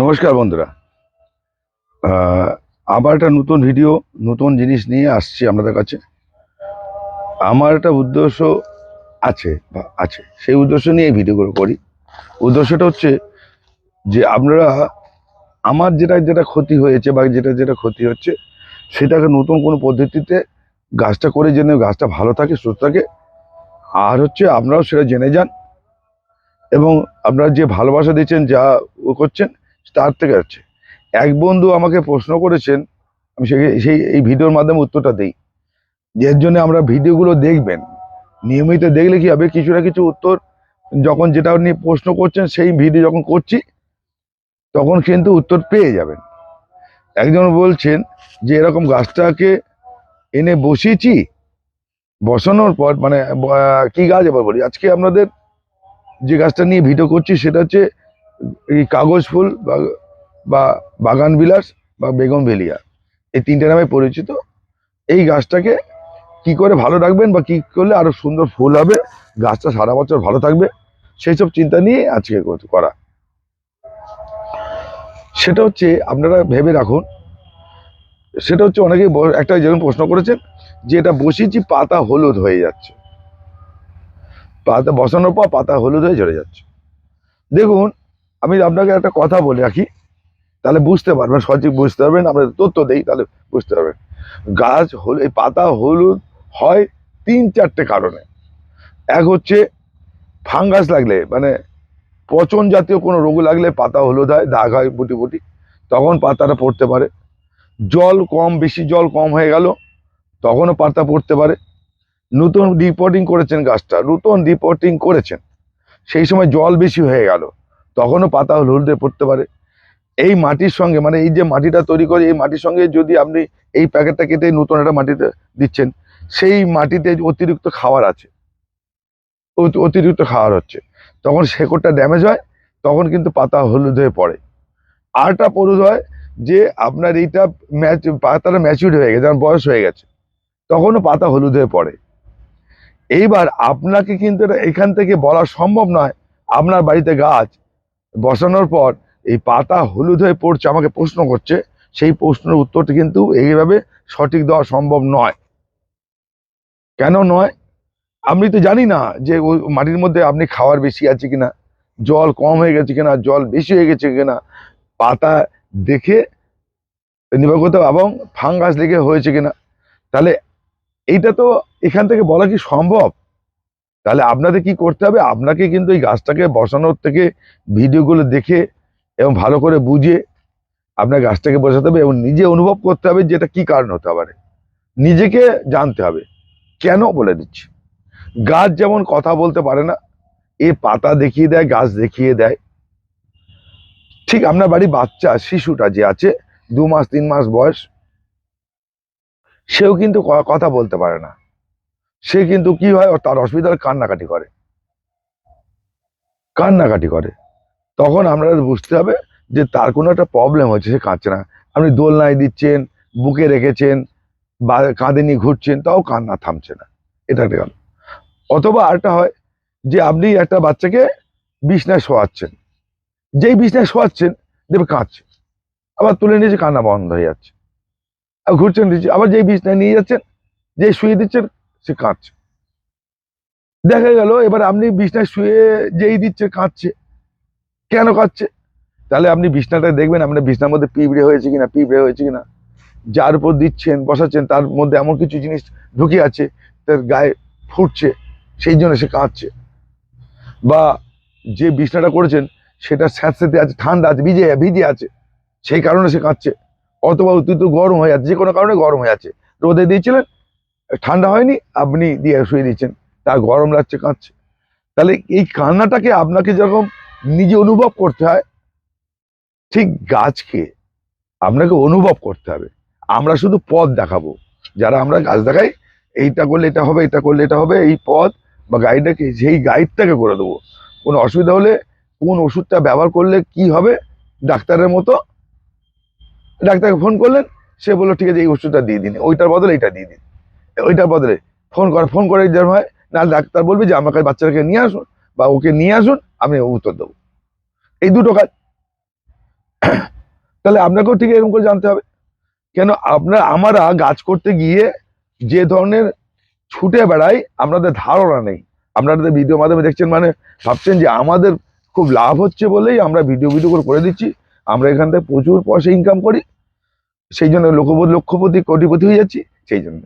নমস্কার বন্ধুরা। আবার একটা নতুন ভিডিও নতুন জিনিস নিয়ে আসছি আপনাদের কাছে। আমার একটা উদ্দেশ্য আছে, বা আছে, সেই উদ্দেশ্য নিয়ে এই ভিডিওগুলো করি। উদ্দেশ্যটা হচ্ছে যে আপনারা আমার যেটা যেটা ক্ষতি হয়েছে বা যেটা যেটা ক্ষতি হচ্ছে, সেটাকে নতুন কোনো পদ্ধতিতে গাছটা করে যেন গাছটা ভালো থাকে, সুস্থ থাকে। আর হচ্ছে আপনারাও সেটা জেনে যান। এবং আপনারা যে ভালোবাসা দিচ্ছেন, যা করছেন, তার থেকে হচ্ছে এক বন্ধু আমাকে প্রশ্ন করেছেন, আমি সেই সেই, এই ভিডিওর মাধ্যমে উত্তরটা দিই। এর জন্য আমরা ভিডিওগুলো দেখবেন, নিয়মিত দেখলে কি হবে? কিছু না কিছু উত্তর, যখন যেটা নিয়ে প্রশ্ন করছেন, সেই ভিডিও যখন করছি, তখন কিন্তু উত্তর পেয়ে যাবেন। একজন বলছেন যে, এরকম গাছটাকে এনে বসিয়েছি? বসানোর পর মানে কি গাছ এবার বলি? আজকে আপনাদের যে গাছটা নিয়ে ভিডিও করছি সেটা হচ্ছে এই কাগজ ফুল বা বাগান বিলাস বা বেগম ভেলিয়া। এই তিনটে নামে পরিচিত। এই গাছটাকে কি করে ভালো রাখবেন বা কি করলে আরও সুন্দর ফুল হবে, গাছটা সারা বছর ভালো থাকবে, সেই সব চিন্তা নিয়ে আজকে করা সেটা হচ্ছে আপনারা ভেবে রাখুন, সেটা হচ্ছে অনেকে একটা যেরকম প্রশ্ন করেছেন যে এটা বসিয়েছি পাতা হলুদ হয়ে যাচ্ছে। পাতা বসানোর পর পাতা হলুদ হয়ে ঝরে যাচ্ছে। দেখুন, আমি আপনাকে একটা কথা বলে রাখি, তাহলে বুঝতে পারবেন, সঠিক বুঝতে পারবেন, আমরা তথ্য দেই, তাহলে বুঝতে পারবেন। গাছ হল, এই পাতা হলুদ হয় তিন চারটে কারণে। এক হচ্ছে ফাঙ্গাস লাগলে মানে পচন জাতীয় কোনো রোগ লাগলে পাতা হলুদ হয়, দাগ হয় বুটি বুটি, তখন পাতাটা পড়তে পারে। জল কম, বেশি জল কম হয়ে গেল, তখনও পাতা পড়তে পারে। নতুন রিপোর্টিং করেছেন গাছটা, নতুন রিপোর্টিং করেছেন। সেই সময় জল বেশি হয়ে গেল, তখনও পাতা হলুদে পড়তে পারে। এই মাটির সঙ্গে মানে এই যে মাটিটা তৈরি করে, এই মাটির সঙ্গে যদি আপনি এই প্যাকেটটা কেটে নতুন একটা মাটিতে দিচ্ছেন, সেই মাটিতে অতিরিক্ত খাবার আছে। অতি- অতিরিক্ত খাবার হচ্ছে। তখন শেকড়টা ড্যামেজ হয়, তখন কিন্তু পাতা হলুদ হয়ে পড়ে। আরটা পড়ুদ হয় যে আপনার এইটা ম্যাচ পাতাটা ম্যাচিউর হয়ে গেছে, যেমন বয়স হয়ে গেছে, তখনও পাতা হলুদ হয়ে পড়ে। এইবার আপনাকে কিন্তু এখান থেকে বলা সম্ভব নয়, আপনার বাড়িতে গাছ বসানোর পর এই পাতা হলুদ হয়ে পড়ছে, আমাকে প্রশ্ন করছে, সেই প্রশ্নের উত্তরটি কিন্তু এইভাবে সঠিক দেওয়া সম্ভব নয়। কেন নয়? আমি তো জানি না যে ওই মাটির মধ্যে আপনি খাওয়ার বেশি আছে কিনা, জল কম হয়ে গেছে কিনা, জল বেশি হয়ে গেছে কিনা, পাতা দেখে নির্ভর করতে এবং ফাঙ্গাস লেগে হয়েছে কিনা। তাহলে এইটা তো এখান থেকে বলা কি সম্ভব? তাহলে আপনাদের কি করতে হবে? আপনাকে কিন্তু এই গাছটাকে বসানোর থেকে ভিডিওগুলো দেখে এবং ভালো করে বুঝে আপনার গাছটাকে বসাতে হবে এবং নিজে অনুভব করতে হবে যে এটা কি কারণ হতে পারে। নিজেকে জানতে হবে। কেন বলে দিচ্ছি? গাছ যেমন কথা বলতে পারে না, এ পাতা দেখিয়ে দেয়, গাছ দেখিয়ে দেয়। ঠিক আপনার বাড়ি বাচ্চা, শিশুটা যে আছে, দু মাস, তিন মাস বয়স সেও কিন্তু কথা বলতে পারে না। সে কিন্তু কি হয় তার অসুবিধা হলে কান্নাকাটি করে। কান্নাকাটি করে। তখন আমরা বুঝতে হবে যে তার কোনো একটা প্রবলেম হচ্ছে সে কাঁদছে না। আপনি দোলনায় দিচ্ছেন, বুকে রেখেছেন, বা কাঁধে নিয়ে ঘুরছেন, তাও কান্না থামছে না। এটা গেল অথবা আরেকটা হয় যে আপনি একটা বাচ্চাকে বিছনায় শোয়াচ্ছেন। যেই বিছনায় শোয়াচ্ছেন, দেখবে কাঁদছে। আবার তুলে নিয়েছে কান্না বন্ধ হয়ে যাচ্ছে। ঘুরছেন দিচ্ছে আবার যেই বিছনায় নিয়ে যাচ্ছেন, যেই শুয়ে দিচ্ছেন, সে কাঁদছে। দেখা গেল, এবার আপনি বিছনায় শুয়ে যেই দিচ্ছে, কাঁদছে। কেন কাঁদছে? তাহলে আপনি বিছনাটা দেখবেন আপনার বিছনার মধ্যে পিঁপড়ে হয়েছে কিনা, পিঁপড়ে হয়েছে কিনা। যার উপর দিচ্ছেন, বসাচ্ছেন, তার মধ্যে এমন কিছু জিনিস ঢুকে আছে, তার গায়ে ফুটছে, সেই জন্য সে কাঁদছে। বা যে বিছনাটা করেছেন, সেটা স্যাঁতস্যাঁতে আছে, ঠান্ডা আছে, ভিজে ভিজে আছে, সেই কারণে সে কাঁদছে। অথবা অতিরিক্ত গরম হয়ে যাচ্ছে, যে কোনো কারণে গরম হয়ে যাচ্ছে। রোদে দিয়েছিলেন, ঠান্ডা হয়নি, আপনি দিয়ে শুয়ে দিচ্ছেন তা গরম লাগছে, কাঁদছে। তাহলে এই কান্নাটাকে আপনাকে যেরকম নিজে অনুভব করতে হয়, ঠিক গাছকে আপনাকে অনুভব করতে হবে। আমরা শুধু পথ দেখাবো। যারা আমরা গাছ দেখাই, এইটা করলে এটা হবে, এটা করলে এটা হবে, এই পথ বা গাইডটাকে সেই গাইডটাকে করে দেবো। কোনো অসুবিধা হলে কোন ওষুধটা ব্যবহার করলে কি হবে, ডাক্তারের মতো ডাক্তারকে ফোন করলেন, সে বলল, ঠিক আছে, এই ওষুধটা দিয়ে দিন। ওইটার বদলে এটা দিয়ে দিন। ওইটার বদলে ফোন করে ফোন করে যেরকম হয়, না ডাক্তার বলবে যে আমার কাছে নিয়ে আসুন বা ওকে নিয়ে আসুন, আমি উত্তর দেবো। এই দুটো কাজ। তাহলে আপনাকেও ঠিক এরকম করে জানতে হবে। কেন আপনার, আমরা গাছ করতে গিয়ে যে ধরনের ছুটে বেড়াই আপনাদের ধারণা নেই। আপনাদের ভিডিও মাধ্যমে দেখছেন মানে ভাবছেন যে আমাদের খুব লাভ হচ্ছে বলেই আমরা ভিডিও ভিডিও করে করে দিচ্ছি। আমরা এখান থেকে প্রচুর পয়সা ইনকাম করি। সেই জন্য লক্ষপতি লক্ষপতি কোটিপতি হয়ে যাচ্ছি, সেই জন্য।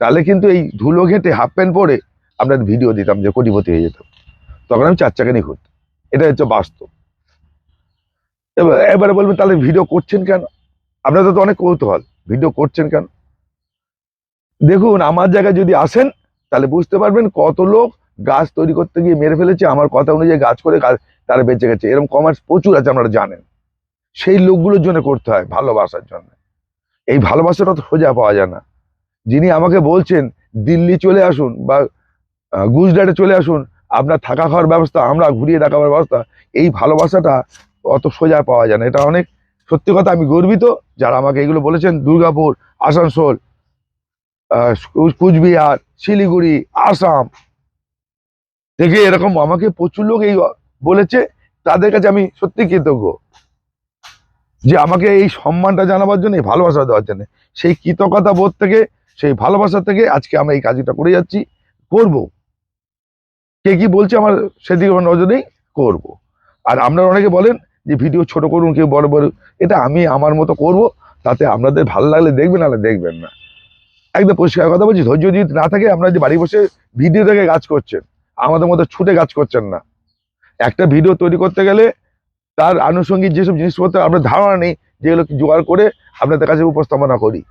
তাহলে কিন্তু এই ধুলো ঘেঁটে হাফ প্যান্ট পরে আপনাদের ভিডিও দিতাম যে কোটিপতি হয়ে যেতাম তখন আমি চার চাকা নিয়ে ঘুরতাম। এটা হচ্ছে বাস্তব। এবার, এবারে বলবেন, তাহলে ভিডিও করছেন কেন? আপনাদের তো অনেক কৌতূহল। ভিডিও করছেন কেন? দেখুন, আমার জায়গায় যদি আসেন, তাহলে বুঝতে পারবেন কত লোক গাছ তৈরি করতে গিয়ে মেরে ফেলেছে। আমার কথা অনুযায়ী গাছ করে গাছ তারা বেঁচে গেছে। এরকম কমার্স প্রচুর আছে, আপনারা জানেন। সেই লোকগুলোর জন্য করতে হয় ভালোবাসার জন্য। এই ভালোবাসাটা তো সোজা পাওয়া যায় না। যিনি আমাকে বলছেন, দিল্লি চলে আসুন বা গুজরাটে চলে আসুন, আপনার থাকা খাওয়ার ব্যবস্থা, আমরা ঘুরিয়ে দেখাবার ব্যবস্থা, এই ভালোবাসাটা অত সোজা পাওয়া যায় না। এটা অনেক, সত্যি কথা আমি গর্বিত যারা আমাকে এগুলো বলেছেন। দুর্গাপুর, আসানসোল কুচবিহার, শিলিগুড়ি, আসাম থেকে এরকম আমাকে প্রচুর লোক এই বলেছে। তাদের কাছে আমি সত্যি কৃতজ্ঞ। যে আমাকে এই সম্মানটা জানাবার জন্য, এই ভালোবাসা দেওয়ার জন্য। সেই কৃতজ্ঞতা বোধ থেকে, সেই ভালোবাসা থেকে আজকে আমরা এই কাজটা করে যাচ্ছি। করব। কে কি বলছে আমার সেদিকে আমার নজর নেই, করব। আর আপনারা অনেকে বলেন যে ভিডিও ছোট করুন, কেউ বড় বড়, এটা আমি আমার মতো করব, তাতে আপনাদের ভালো লাগলে দেখবেন, নাহলে দেখবেন না। একদম পরিষ্কার কথা বলছি, ধৈর্য যদি না থাকে, আপনারা যে বাড়ি বসে ভিডিও থেকে কাজ করছেন, আমাদের মতো ছুটে কাজ করছেন না। একটা ভিডিও তৈরি করতে গেলে তার আনুষঙ্গিক যেসব জিনিসপত্র, আপনার ধারণা নেই, যেগুলো জোগাড় করে আপনাদের কাছে উপস্থাপনা করি।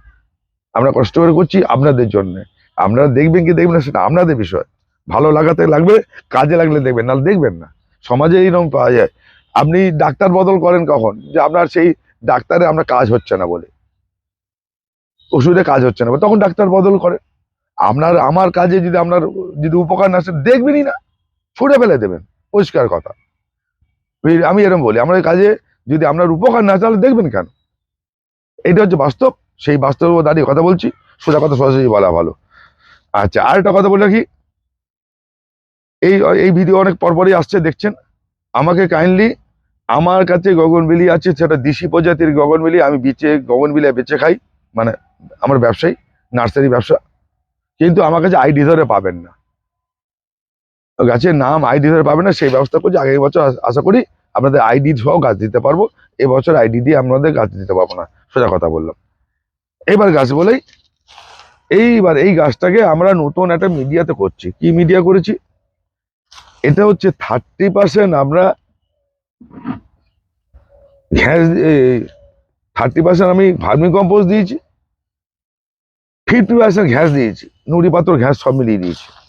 আমরা কষ্ট করে করছি আপনাদের জন্য। আপনারা দেখবেন কি দেখবেন না, সেটা আপনাদের বিষয়। ভালো লাগাতে লাগবে, কাজে লাগলে দেখবেন, নাহলে দেখবেন না। সমাজে এইরকম পাওয়া যায়। আপনি ডাক্তার বদল করেন কখন? যে আপনার সেই ডাক্তারে আমরা কাজ হচ্ছে না বলে। ওষুধে কাজ হচ্ছে না তখন ডাক্তার বদল করেন। আপনার, আমার কাজে যদি আপনার যদি উপকার না আসে, দেখবেনই না। ছুড়ে ফেলে দেবেন। পরিষ্কার কথা। আমি এরকম বলি, আমার কাজে যদি আপনার উপকার না, তাহলে দেখবেন কেন? এটা হচ্ছে বাস্তব, সেই বাস্তব দাঁড়িয়ে কথা বলছি, সোজা কথা সরাসরি বলা ভালো। আচ্ছা আর একটা কথা বলে রাখি। এই এই ভিডিও অনেক পরপরই আসছে, দেখছেন? আমাকে কাইন্ডলি আমার কাছে গগনবিলি আছে, সেটা দেশি প্রজাতির গগনবিলি আমি বিচে গগনবিলি বেচে খাই মানে আমার ব্যবসায়ী, নার্সারি ব্যবসা। কিন্তু আমার কাছে আইডি ধরে পাবেন না। গাছের নাম আইডি ধরে পাবে না, সেই ব্যবস্থা করছি। আগের বছর আশা- করি আপনাদের আইডি সহ গাছ দিতে পারব। এবছর আইডি দিয়ে আপনাদের গাছ দিতে পারব না। সোজা কথা বললাম। এবার গাছ বলেই, এইবার এই গাছটাকে আমরা নতুন একটা মিডিয়াতে করছি। কি মিডিয়া করেছি? এটা হচ্ছে থার্টি পার্সেন্ট আমরা ঘ্যাস থার্টি পার্সেন্ট আমি ভার্মি কম্পোজ দিয়েছি। ফিফটি পার্সেন্ট ঘ্যাস দিয়েছি। নুড়ি পাথর ঘ্যাস সব মিলিয়ে দিয়েছি।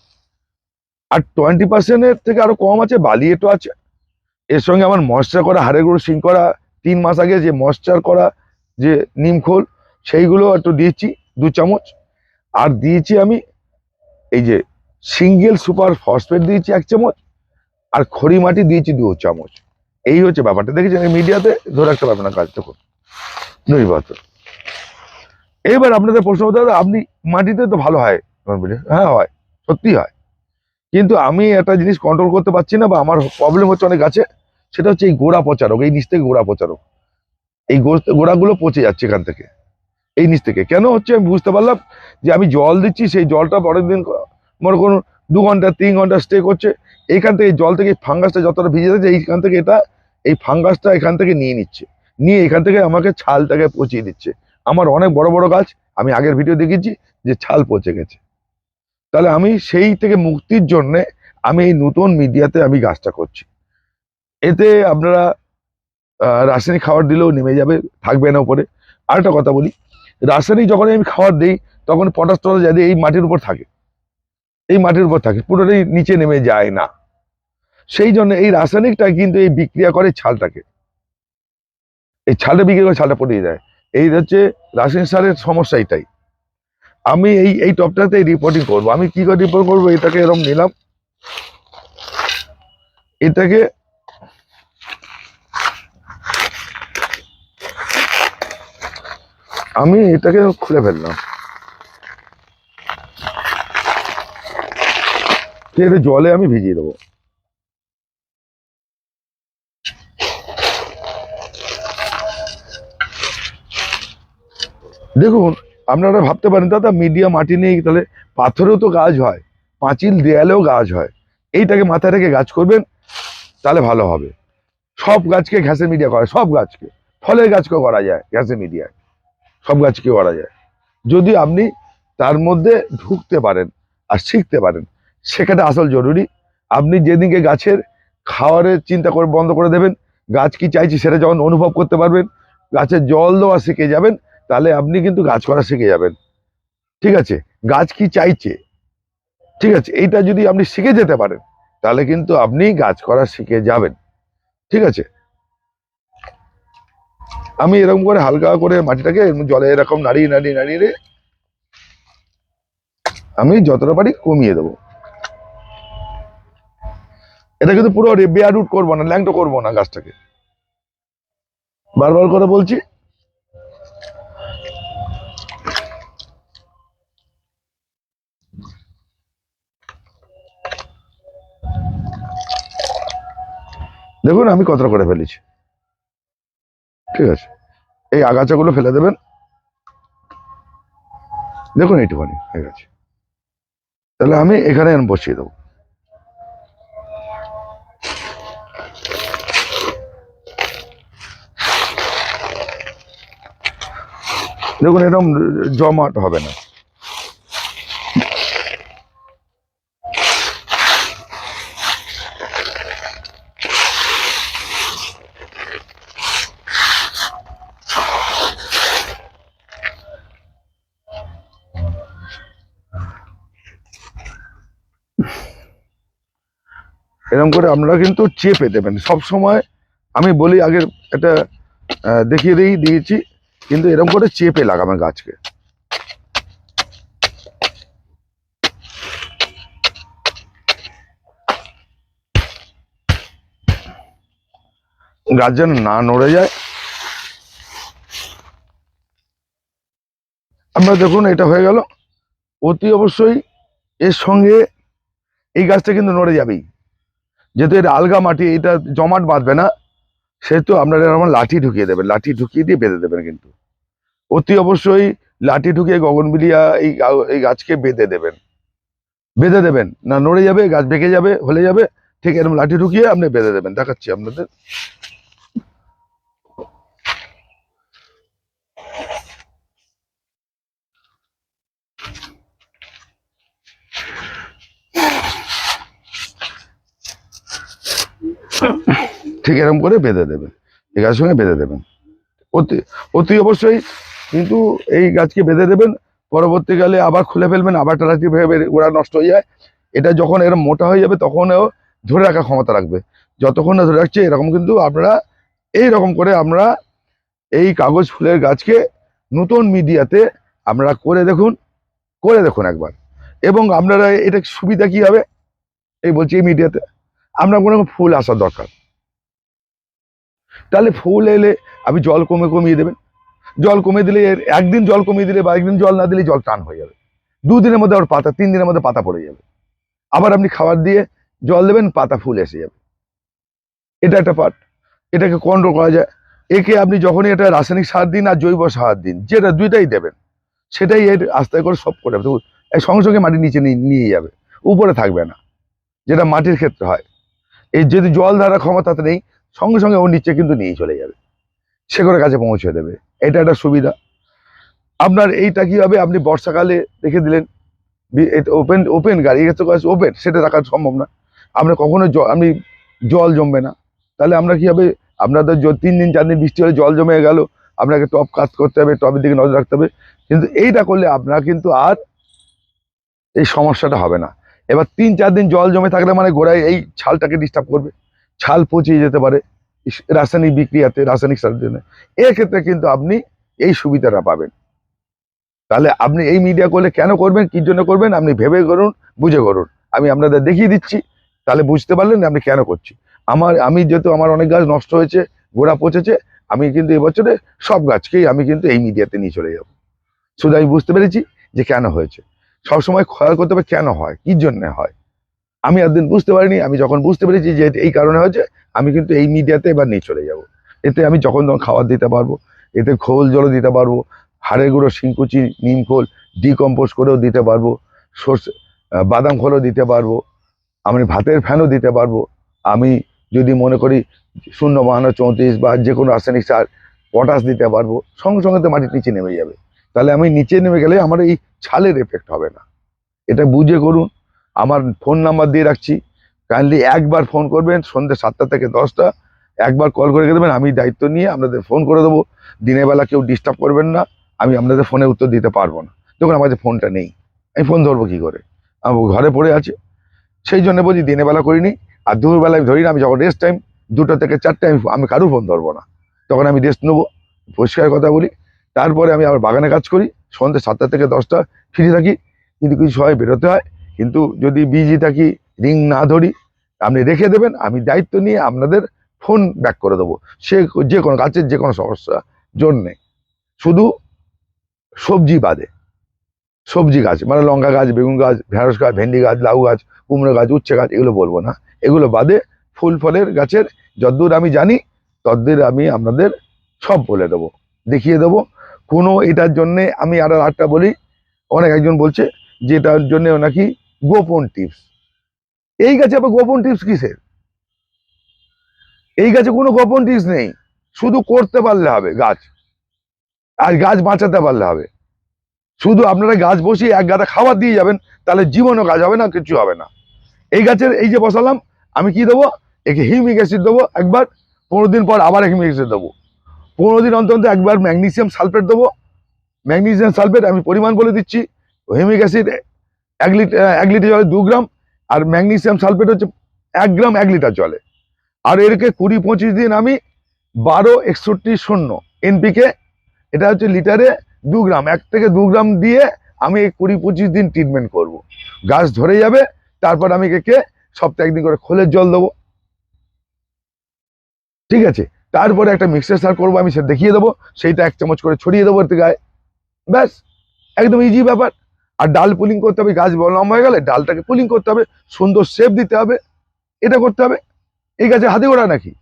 আর টোয়েন্টি পার্সেন্টের থেকে আরও কম আছে বালি একটু আছে। এর সঙ্গে আমার ময়শ্চার করা, হাড়ের গুঁড়ো সিং করা, তিন মাস আগে যে ময়েশ্চার করা, যে নিমখোল সেইগুলো একটু দিয়েছি, দু চামচ। আর দিয়েছি আমি এই যে সিঙ্গেল সুপার ফসফেট দিয়েছি এক চামচ, আর খড়ি মাটি দিয়েছি দু চামচ। এই হচ্ছে ব্যাপারটা। দেখেছেন মিডিয়াতে ধরে রাখতে পারবে না কাজ তখন পাথর এবার আপনাদের প্রশ্ন হতে আপনি মাটিতে তো ভালো হয় হ্যাঁ হয়। সত্যি হয়। কিন্তু আমি একটা জিনিস কন্ট্রোল করতে পারছি না বা আমার প্রবলেম হচ্ছে অনেক গাছে সেটা হচ্ছে এই গোড়া পচারক, এই নিচ থেকে গোড়া পচারক। এই গোড়াগুলো পচে যাচ্ছে এখান থেকে, এই নিচ থেকে। কেন হচ্ছে আমি বুঝতে পারলাম যে আমি জল দিচ্ছি, সেই জলটা পরের দিন মনে করুন দু ঘণ্টা, তিন ঘণ্টা স্টে করছে এইখান থেকে জল থেকে ফাঙ্গাসটা যতটা ভিজে যাচ্ছে, এইখান থেকে এটা, এই ফাঙ্গাসটা এখান থেকে নিয়ে নিচ্ছে। নিয়ে এখান থেকে আমাকে ছালটাকে পচিয়ে দিচ্ছে। আমার অনেক বড় বড় গাছ, আমি আগের ভিডিও দেখেছি যে ছাল পচে গেছে। তাহলে আমি সেই থেকে মুক্তির জন্য আমি এই নতুন মিডিয়াতে আমি গাছটা করছি। এতে আপনারা রাসায়নিক খাবার দিলেও নেমে যাবে, থাকবে না উপরে। আরেকটা কথা বলি, রাসায়নিক যখন আমি খাবার দিই, তখন পটাশ টটাশ যাতে এই মাটির উপর থাকে, এই মাটির উপর থাকে, পুরোটাই নিচে নেমে যায় না। সেই জন্য এই রাসায়নিকটা কিন্তু এই বিক্রিয়া করে ছালটাকে। এই ছালটা বিক্রি করে ছালটা পড়িয়ে যায় এই হচ্ছে রাসায়নিক সারের সমস্যা এটাই। আমি এই এই টপটাতে রিপোর্টিং করব। আমি কি করে রিপোর্ট করব? এটাকে এরকম নিলাম। এটাকে আমি এটাকে খুলে ফেললাম। জলে আমি ভিজিয়ে দেবো। দেখুন আপনারা ভাবতে পারেন, দাদা, মিডিয়া মাটি নেই, তাহলে পাথরেও তো গাছ হয়, পাঁচিল দেয়ালেও গাছ হয়। এইটাকে মাথায় রেখে গাছ করবেন, তাহলে ভালো হবে। সব গাছকে ঘ্যাসে মিডিয়া করা, সব গাছকে। ফলের গাছকেও করা যায় ঘ্যাসে মিডিয়ায়। সব গাছকে করা যায়। যদি আপনি তার মধ্যে ঢুকতে পারেন আর শিখতে পারেন সেখানে আসল জরুরি। আপনি যেদিনকে গাছের খাওয়ারের চিন্তা করে বন্ধ করে দেবেন, গাছ কি চাইছি সেটা যখন অনুভব করতে পারবেন, গাছের জল দেওয়া শিখে যাবেন তাহলে আপনি কিন্তু গাছ করা শিখে যাবেন। ঠিক আছে? গাছ কি চাইছে? ঠিক আছে? এইটা যদি আপনি শিখে যেতে পারেন, তাহলে কিন্তু আপনি গাছ করা শিখে যাবেন। ঠিক আছে? আমি এরকম করে হালকা করে মাটিটাকে জলে এরকম নাড়িয়ে নাড়িয়ে নাড়িয়ে আমি যতটা পারি কমিয়ে দেবো। এটা কিন্তু পুরো বেয়ার রুট করব না, ল্যাংটো করব না গাছটাকে। বারবার করে বলছি। দেখুন, আমি কতটা করে ফেলেছি। ঠিক আছে? এই আগাছাগুলো ফেলে দেবেন। দেখুন, এইটুখানি হয়ে গেছে। তাহলে আমি এখানে বসিয়ে দেবো। দেখুন, এরকম জমাট হবে না। এরকম করে আপনারা কিন্তু চেপে দেবেন। সব সময় আমি বলি আগে আহ, দেখিয়ে দিই দিয়েছি কিন্তু এরকম করে চেপে লাগাবেন গাছকে। গাছ যেন না নড়ে যায়। আপনারা দেখুন এটা হয়ে গেল। অতি অবশ্যই এর সঙ্গে এই গাছটা কিন্তু নড়ে যাবেই। যেহেতু এটা আলগা মাটি এটা জমাট বাঁধবে না, সেহেতু আপনারা আমার লাঠি ঢুকিয়ে দেবেন, লাঠি ঢুকিয়ে দিয়ে বেঁধে দেবেন কিন্তু। অতি অবশ্যই লাঠি ঢুকিয়ে গগনবিলিয়া এই এই গাছকে বেঁধে দেবেন। বেঁধে দেবেন, না নড়ে যাবে, গাছ বেঁকে যাবে, হলে যাবে, ঠিক এরকম লাঠি ঢুকিয়ে আপনি বেঁধে দেবেন। দেখাচ্ছি আপনাদের। ঠিক এরকম করে বেঁধে দেবেন এই গাছের সঙ্গে বেঁধে দেবেন। অতি অতি অবশ্যই কিন্তু এই গাছকে বেঁধে দেবেন, পরবর্তীকালে আবার খুলে ফেলবেন, আবার টালাটি ভেবে গোড়া নষ্ট হয়ে যায়। এটা যখন এরকম মোটা হয়ে যাবে, তখনও ধরে রাখার ক্ষমতা রাখবে। যতক্ষণ না ধরে রাখছে, এরকম কিন্তু আপনারা এই রকম করে আমরা এই কাগজ ফুলের গাছকে নতুন মিডিয়াতে আমরা করে দেখুন করে দেখুন একবার। এবং আপনারা, এটা সুবিধা কি হবে? এই বলছি এই মিডিয়াতে। আপনার কোনো ফুল আসার দরকার। তাহলে ফুল এলে আপনি জল কমে কমিয়ে দেবেন। জল কমিয়ে দিলে এর একদিন জল কমিয়ে দিলে বা একদিন জল না দিলে জল টান হয়ে যাবে। দুদিনের মধ্যে আবার পাতা তিন দিনের মধ্যে পাতা পড়ে যাবে। আবার আপনি খাবার দিয়ে জল দেবেন, পাতা ফুল এসে যাবে। এটা একটা পার্ট এটাকে কন্ট্রোল করা যায়। একে আপনি যখনই এটা রাসায়নিক সার দিন আর জৈব সার দিন, যেটা দুইটাই দেবেন, সেটাই এর আস্তে করে সব করে। সঙ্গে সঙ্গে মাটি নিচে নিয়ে যাবে। উপরে থাকবে না। যেটা মাটির ক্ষেত্রে হয়। এই যদি জল ধারা ক্ষমতাতে নেই, সঙ্গে সঙ্গে ও নিচে কিন্তু নিয়ে চলে যাবে। সে করে কাছে পৌঁছে দেবে। এটা একটা সুবিধা। আপনার এইটা কি হবে? আপনি বর্ষাকালে রেখে দিলেন। ওপেন ওপেন গাড়ি। তো ওপেন সেটা রাখা সম্ভব না। আমরা কখনো আপনি জল জমবে না। তাহলে আমরা কি হবে? আপনাদের তিন দিন, চার দিন বৃষ্টি হলে জল জমে গেল। আপনাকে টপ কাজ করতে হবে, টপের দিকে নজর রাখতে হবে। কিন্তু এইটা করলে আপনার কিন্তু আর এই সমস্যাটা হবে না। এবার তিন চার দিন জল জমে থাকলে মানে গোড়ায় এই ছালটাকে ডিস্টার্ব করবে। ছাল পচিয়ে যেতে পারে রাসায়নিক বিক্রিয়াতে, রাসায়নিক সারের জন্য। এক্ষেত্রে কিন্তু আপনি এই সুবিধাটা পাবেন। তাহলে আপনি এই মিডিয়া করলে কেন করবেন, কি জন্য করবেন, আপনি ভেবে করুন, বুঝে করুন। আমি আপনাদের দেখিয়ে দিচ্ছি, তাহলে বুঝতে পারলেন আমি কেন করছি। আমার, আমি যেহেতু আমার অনেক গাছ নষ্ট হয়েছে, গোড়া পচেছে, আমি কিন্তু এবছরে সব গাছকেই আমি কিন্তু এই মিডিয়াতে নিয়ে চলে যাব। শুধু আমি বুঝতে পেরেছি যে কেন হয়েছে। সবসময় খেয়াল করতে হবে কেন হয়, কি জন্য হয়। আমি একদিন বুঝতে পারিনি, আমি যখন বুঝতে পেরেছি যে এই কারণে হয়েছে, আমি কিন্তু এই মিডিয়াতে এবার নিয়ে চলে যাব। এতে আমি যখন তখন খাবার দিতে পারব, এতে খোল জল দিতে পারব হাড়ের গুঁড়ো শিংকুচি নিমখোল ডিকম্পোজ করেও দিতে পারব, সর্ষে বাদাম খোলও দিতে পারব, আমি ভাতের ফ্যানও দিতে পারব। আমি যদি মনে করি শূন্য, বাহান্ন, চৌত্রিশ বা যে কোনো রাসায়নিক সার, পটাশ দিতে পারব, সঙ্গে সঙ্গে তো মাটির নিচে নেমে যাবে। তাহলে আমি নিচে নেমে গেলে আমার এই ছালের এফেক্ট হবে না। এটা বুঝে করুন। আমার ফোন নাম্বার দিয়ে রাখছি। কাইন্ডলি একবার ফোন করবেন, সন্ধ্যে সাতটা থেকে দশটা। একবার কল করে দেবেন, আমি দায়িত্ব নিয়ে আপনাদের ফোন করে দেবো। দিনের বেলা কেউ ডিস্টার্ব করবেন না, আমি আপনাদের ফোনে উত্তর দিতে পারব না। যখন কাছে ফোনটা নেই। আমি ফোন ধরবো কী করে? আমার ঘরে পড়ে আছে। সেই জন্য বলছি, দিনের বেলা করিনি। আর দুপুরবেলা আমি ধরি না, আমি যখন রেস্ট টাইম দুটো থেকে চারটে, আমি আমি কারুর ফোন ধরবো না। তখন আমি রেস্ট নেব। পরিষ্কার কথা বলি। তারপরে আমি আবার বাগানে কাজ করি, সন্ধ্যে সাতটা থেকে দশটা, ফ্রি থাকি, কিন্তু কিছু সময় বেরোতে হয়, কিন্তু যদি বিজি থাকি রিং না ধরি, আপনি রেখে দেবেন, আমি দায়িত্ব নিয়ে আপনাদের ফোন ব্যাক করে দেবো। সে যে কোনো গাছের যে কোনো সমস্যা, জন্যে। শুধু সবজি বাদে। সবজি গাছ মানে লঙ্কা গাছ, বেগুন গাছ, ঢেঁড়স গাছ, ভেন্ডি গাছ, লাউ গাছ, কুমড়ো গাছ, উচ্ছে গাছ, এগুলো বলব না। এগুলো বাদে ফুল ফলের গাছের, যদ্দূর আমি জানি, তদ্দূর আমি আপনাদের সব বলে দেবো, দেখিয়ে দেবো। কোনো এটার জন্যে আমি আর আরেকটা বলি, অনেক একজন বলছে যে এটার জন্য নাকি গোপন টিপস এই গাছে আবার গোপন টিপস কিসের? এই গাছে কোনো গোপন টিপস নেই। শুধু করতে পারলে হবে গাছ। আর গাছ বাঁচাতে পারলে হবে। শুধু আপনারা গাছ বসিয়ে এক গাদা খাবার দিয়ে যাবেন, তাহলে জীবনও কাজ হবে না, কিছু হবে না। এই গাছের, এই যে বসালাম, আমি কি দেবো? একে হিউমিক অ্যাসিড দেবো একবার, পনেরো দিন পর আবার হিউমিক অ্যাসিড দেবো। পনেরো দিন অন্তর একবার ম্যাগনেসিয়াম সালফেট দেবো। ম্যাগনেসিয়াম সালফেট আমি পরিমাণ বলে দিচ্ছি। হেমিক অ্যাসিড এক লিটার এক লিটার জলে দু গ্রাম, আর ম্যাগনেসিয়াম সালফেট হচ্ছে এক গ্রাম, এক লিটার জলে। আর এরকে কুড়ি, পঁচিশ দিন আমি বারো, একষট্টি, শূন্য, এনপিকে, এটা হচ্ছে লিটারে দু গ্রাম, এক থেকে দু গ্রাম দিয়ে আমি কুড়ি, পঁচিশ দিন ট্রিটমেন্ট করব। গাছ ধরে যাবে, তারপর আমি একে সপ্তাহে একদিন করে খোলের জল দেবো। ঠিক আছে? তারপরে একটা মিক্সার সার করব, আমি সেটা দেখিয়ে দেবো, সেইটা এক চামচ করে ছড়িয়ে দেবো এতে গায়ে। ব্যাস, একদম ইজি ব্যাপার। আর ডাল পুলিং করতে হবে, গাছ লম্বা হয়ে গেলে ডালটাকে পুলিং করতে হবে, সুন্দর শেপ দিতে হবে, এটা করতে হবে। এই গাছে হাতে ওড়া নাকি?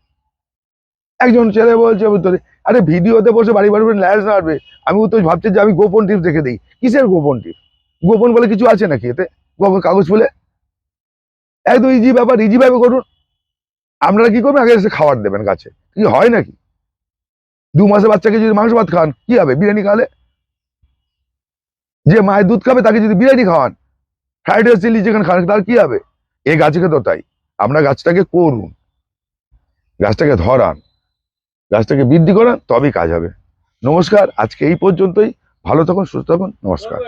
একজন ছেলে বলছে উত্তরে আরে ভিডিওতে বসে বাড়ি বাড়ি ল্যাস মারবে আমি তো ভাবছি যে আমি গোপন টিপস দেখে দিই। কিসের গোপন টিপস গোপন বলে কিছু আছে নাকি এতে? গোপন কাগজ বলে একদম ইজি ব্যাপার ইজি ভাবে করুন। আপনারা কি করবেন? আগে এসে খাবার দেবেন গাছে। কি হয় নাকি? দু মাসে বাচ্চাকে যদি মাংস ভাত খান কি হবে? বিরিয়ানি খাওয়ালে? যে মায়ের দুধ খাবে, তাকে যদি বিরিয়ানি খাওয়ান, ফ্রাইড রাইস চিলি চিকেন খান তার কি হবে? এ গাছকে তো তাই। আপনার গাছটাকে করুন। গাছটাকে ধরান। গাছটাকে বৃদ্ধি করান, তবেই কাজ হবে। নমস্কার, আজকে এই পর্যন্তই। ভালো থাকুন, সুস্থ থাকুন। নমস্কার।